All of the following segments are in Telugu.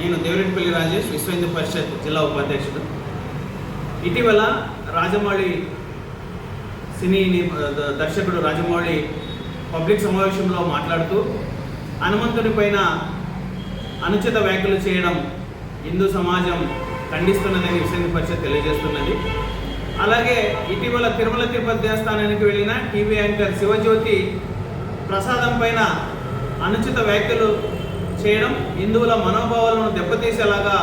నేను దేవరెడ్డిపల్లి రాజేష్ విశ్వ హిందూ పరిషత్ జిల్లా ఉపాధ్యక్షుడు. ఇటీవల రాజమౌళి సినీ దర్శకుడు రాజమౌళి పబ్లిక్ సమావేశంలో మాట్లాడుతూ హనుమంతుని పైన అనుచిత వ్యాఖ్యలు చేయడం హిందూ సమాజం ఖండిస్తున్నదని విశ్వ హిందూ పరిషత్ తెలియజేస్తున్నది. అలాగే ఇటీవల తిరుమల తిరుపతి దేవస్థానానికి వెళ్ళిన టీవీ యాంకర్ శివజ్యోతి ప్రసాదం పైన అనుచిత వ్యాఖ్యలు చేయడం హిందువుల మనోభావాలను దెబ్బతీసేలాగా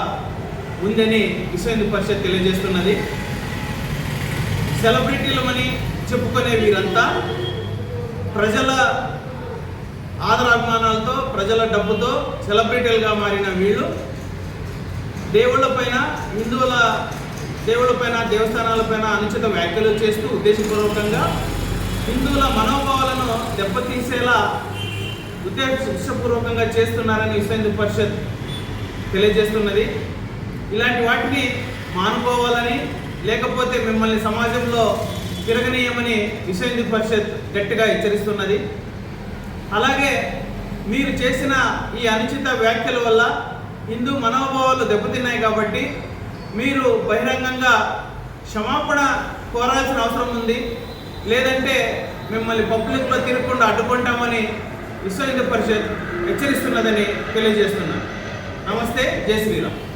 ఉందని విశ్వ హిందూ పరిషత్ తెలియజేస్తున్నది. సెలబ్రిటీలమని చెప్పుకునే వీరంతా ప్రజల ఆదరాభిమానాలతో ప్రజల డబ్బుతో సెలబ్రిటీలుగా మారిన వీళ్ళు. దేవుళ్ళపైన హిందువుల దేవుళ్ళపైన దేవస్థానాలపైన అనుచిత వ్యాఖ్యలు చేస్తూ ఉద్దేశపూర్వకంగా హిందువుల మనోభావాలను దెబ్బతీసేలా ఉద్దేశపూర్వకంగా చేస్తున్నారని విశ్వ పరిషత్ తెలియజేస్తున్నది. ఇలాంటి వాటిని మానుకోవాలని లేకపోతే మిమ్మల్ని సమాజంలో తిరగనీయమని విశ్వ పరిషత్ గట్టిగా హెచ్చరిస్తున్నది. అలాగే మీరు చేసిన ఈ అనుచిత వ్యాఖ్యల వల్ల హిందూ మనోభావాలు దెబ్బతిన్నాయి కాబట్టి మీరు బహిరంగంగా క్షమాపణ కోరాల్సిన అవసరం ఉంది. లేదంటే మిమ్మల్ని పబ్లిక్లో తిరగకుండా అడ్డుకుంటామని విశ్వ హిందూ పరిషత్ హెచ్చరిస్తున్నదని తెలియజేస్తున్నాను. నమస్తే జై శ్రీరామ్.